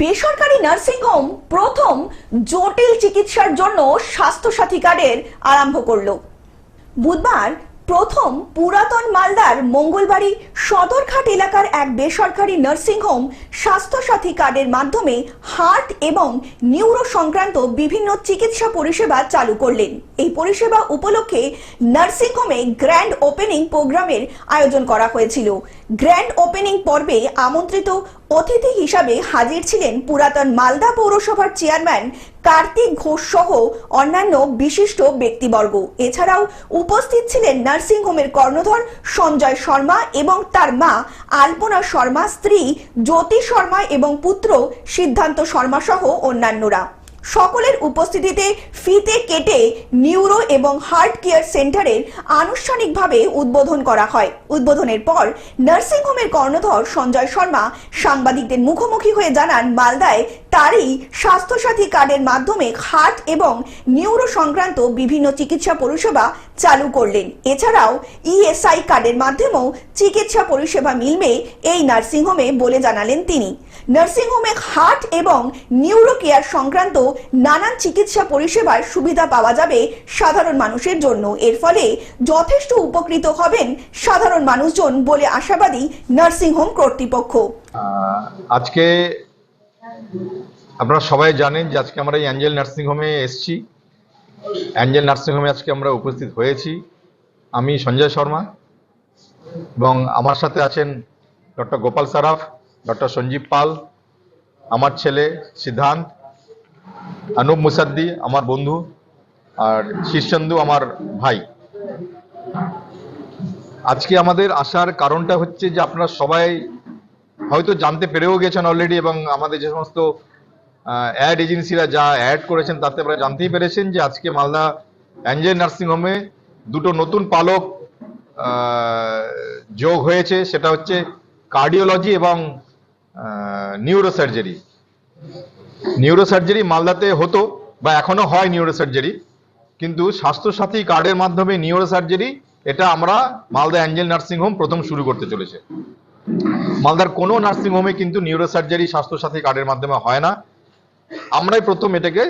বেসরকারি নার্সিংহোম প্রথম জটিল চিকিৎসার জন্য স্বাস্থ্যসাথী কার্ডের আরম্ভ করল। বুধবার প্রথম পুরাতন মালদার মঙ্গলবাড়ি সদরঘাট এলাকার এক বেসরকারি নার্সিংহোম স্বাস্থ্যসাথী কার্ডের মাধ্যমে হার্ট এবং নিউরো সংক্রান্ত বিভিন্ন চিকিৎসা পরিষেবা চালু করলেন। এই পরিষেবা উপলক্ষে নার্সিংহোমে গ্র্যান্ড ওপেনিং প্রোগ্রামের আয়োজন করা হয়েছিল। গ্র্যান্ড ওপেনিং পর্বে আমন্ত্রিত অতিথি হিসাবে হাজির ছিলেন পুরাতন মালদা পৌরসভার চেয়ারম্যান কার্তিক ঘোষ সহ অন্যান্য বিশিষ্ট ব্যক্তিবর্গ। এছাড়াও উপস্থিত ছিলেন নার্সিংহোমের কর্ণধর সঞ্জয় শর্মা এবং তার মা আলপনা শর্মা, স্ত্রী জ্যোতি শর্মা এবং পুত্র সিদ্ধান্ত শর্মা সহ অন্যান্যরা। সকলের উপস্থিতিতে ফিতে কেটে নিউরো এবং হার্ট কেয়ার সেন্টারের আনুষ্ঠানিকভাবে উদ্বোধন করা হয়। উদ্বোধনের পর নার্সিংহোমের কর্ণধর সঞ্জয় শর্মা সাংবাদিকদের মুখোমুখি হয়ে জানান, মালদায় তারই স্বাস্থ্যসাথী কার্ডের মাধ্যমে হার্ট এবং নিউরো সংক্রান্ত বিভিন্ন চিকিৎসা পরিষেবা চালু করলেন। এছাড়াও ইএসআই কার্ডের মাধ্যমেও চিকিৎসা পরিষেবা মিলবে এই নার্সিংহোমে বলে জানালেন তিনি। নার্সিংহোমে হার্ট এবং নিউরো কেয়ার সংক্রান্ত নানান চিকিৎসা পরিষেবার সুবিধা পাওয়া যাবে সাধারণ মানুষের জন্য। এর ফলে যথেষ্ট উপকৃত হবেন সাধারণ মানুষজন বলে আশাবাদী নার্সিংহোম কর্তৃপক্ষ। আজকে আপনারা সবাই জানেন যে আজকে আমরা এই অ্যাঞ্জেল নার্সিং হোমে এসেছি। অ্যাঞ্জেল নার্সিং হোমে আজকে আমরা উপস্থিত হয়েছি। আমি সঞ্জয় শর্মা এবং আমার সাথে আছেন ডক্টর গোপাল সারাফ, ডক্টর সঞ্জীব পাল, আমার ছেলে সিদ্ধান্ত অনুপ মুসাদ্দি, আমার বন্ধু, আর শীর্ষেন্দু, আমার ভাই। আজকে আমাদের আসার কারণটা হচ্ছে যে আপনারা সবাই হয়তো জানতে পেরেও গেছেন অলরেডি এবং আমাদের যে সমস্ত অ্যাড এজেন্সিরা যা অ্যাড করেছেন তাতে আপনারা জানতেই পেরেছেন যে আজকে মালদা অ্যাঞ্জেল নার্সিং হোমে দুটো নতুন পালক যোগ হয়েছে। সেটা হচ্ছে কার্ডিওলজি এবং নিউরো সার্জারি নিউরো সার্জারি মালদাতে হতো বা এখনও হয় নিউরো সার্জারি কিন্তু স্বাস্থ্যসাথী কার্ডের মাধ্যমে নিউরো সার্জারি এটা আমরা মালদা অ্যাঞ্জেল নার্সিং হোম প্রথম শুরু করতে চলেছে। মালদার কোনো নার্সিং হোমে কিন্তু নিউরো সার্জারি স্বাস্থ্যসাথী কার্ডের মাধ্যমে হয় না। আমরাই প্রথম এটাকে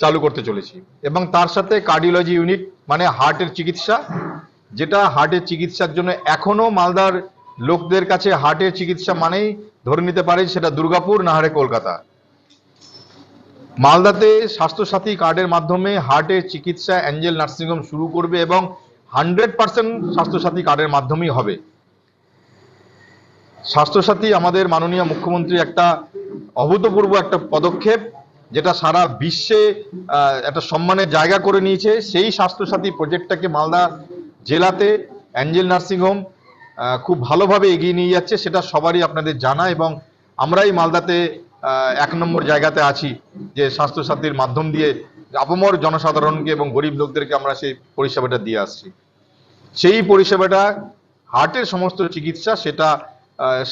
চালু করতে চলেছি। এবং তার সাথে কার্ডিওলজি ইউনিট মানে হার্টের চিকিৎসা, যেটা হার্টের চিকিৎসার জন্য এখনও মালদার লোকদের কাছে হার্টের চিকিৎসা মানেই ধরে নিতে পারে সেটা দুর্গাপুর, না হলে কলকাতা। মালদাতে স্বাস্থ্যসাথী কার্ডের মাধ্যমে হার্টের চিকিৎসা অ্যাঞ্জেল নার্সিংহোম শুরু করবে এবং হান্ড্রেড পার্সেন্ট স্বাস্থ্যসাথী কার্ডের মাধ্যমেই হবে। স্বাস্থ্যসাথী আমাদের মাননীয় মুখ্যমন্ত্রী একটা অভূতপূর্ব একটা পদক্ষেপ, যেটা সারা বিশ্বে একটা সম্মানের জায়গা করে নিয়েছে। সেই স্বাস্থ্যসাথী প্রজেক্টটাকে মালদা জেলাতে অ্যাঞ্জেল নার্সিংহোম খুব ভালোভাবে এগিয়ে নিয়ে যাচ্ছে, সেটা সবারই আপনাদের জানা এবং আমরাই মালদাতে এক নম্বর জায়গাতে আছি যে স্বাস্থ্যসাথীর মাধ্যম দিয়ে আপামর জনসাধারণকে এবং গরিব লোকদেরকে আমরা সেই পরিষেবাটা দিয়ে আসছি। সেই পরিষেবাটা হার্টের সমস্ত চিকিৎসা, সেটা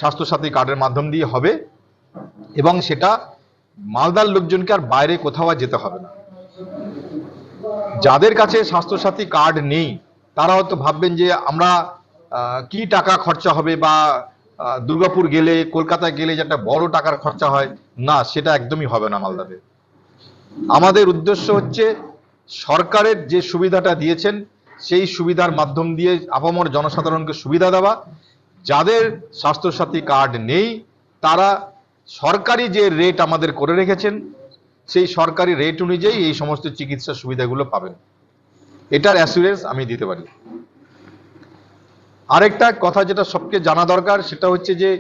স্বাস্থ্যসাথী কার্ডের মাধ্যম দিয়ে হবে এবং সেটা মালদার লোকজনকে আর বাইরে কোথাও যেতে হবে না। যাদের কাছে স্বাস্থ্যসাথী কার্ড নেই, তারা হয়তো ভাববেন যে আমরা কি টাকা খরচা হবে বা দুর্গাপুর গেলে, কলকাতায় গেলে যে একটা বড় টাকার খরচা হয়, না, সেটা একদমই হবে না মালদাতে। আমাদের উদ্দেশ্য হচ্ছে সরকারের যে সুবিধাটা দিয়েছেন, সেই সুবিধার মাধ্যম দিয়ে আপামর জনসাধারণকে সুবিধা দেওয়া যাদের স্বাস্থ্যসাথী কার্ড নেই, তারা সরকারি যে রেট আমাদের করে রেখেছেন, সেই সরকারি রেট অনুযায়ী এই সমস্ত চিকিৎসা সুবিধাগুলো পাবেন। এটার অ্যাসুরেন্স আমি দিতে পারি। আরেকটা কথা যেটা সবকে জানা দরকার, সেটা হচ্ছে যে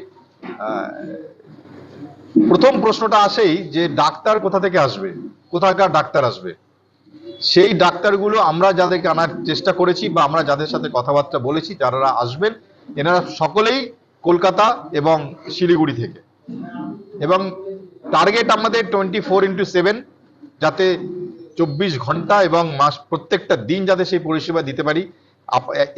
প্রথম প্রশ্নটা আসেই যে ডাক্তার কোথা থেকে আসবে? কোথাকার ডাক্তার আসবে? সেই ডাক্তারগুলো আমরা যাদেরকে আনার চেষ্টা করেছি বা আমরা যাদের সাথে কথাবার্তা বলেছি, যারা আসবেন এনারা সকলেই কলকাতা এবং শিলিগুড়ি থেকে। এবং টার্গেট আমাদের টোয়েন্টি ফোর ইন্টু সেভেন যাতে চব্বিশ ঘণ্টা এবং মাস, প্রত্যেকটা দিন যাতে সেই পরিষেবা দিতে পারি।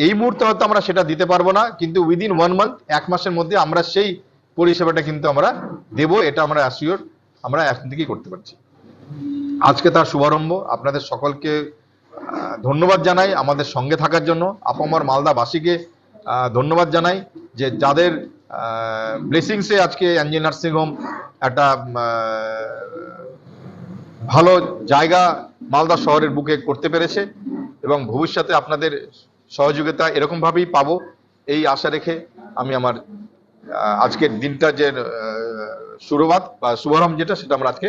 এই মুহূর্তে হয়তো আমরা সেটা দিতে পারব না, কিন্তু উইদিন ওয়ান মান্থ এক মাসের মধ্যে আমরা সেই পরিষেবাটা কিন্তু আমরা দেব, এটা আমরা অ্যাসিওর আমরা এখন থেকেই করতে পারছি। আজকে তার শুভারম্ভ। আপনাদের সকলকে ধন্যবাদ জানাই আমাদের সঙ্গে থাকার জন্য। আপামর মালদাবাসীকে ধন্যবাদ জানাই যে যাদের ব্লেসিংসে আজকে এনজি নার্সিং হোম একটা ভালো জায়গা মালদা শহরের বুকে করতে পেরেছে এবং ভবিষ্যতে আপনাদের সহযোগিতা এরকম ভাবেই পাবো এই আশা রেখে আমি আমার আজকের দিনটা যে শুরুবাত বা শুভারম্ভ যেটা সেটা আমরা আজকে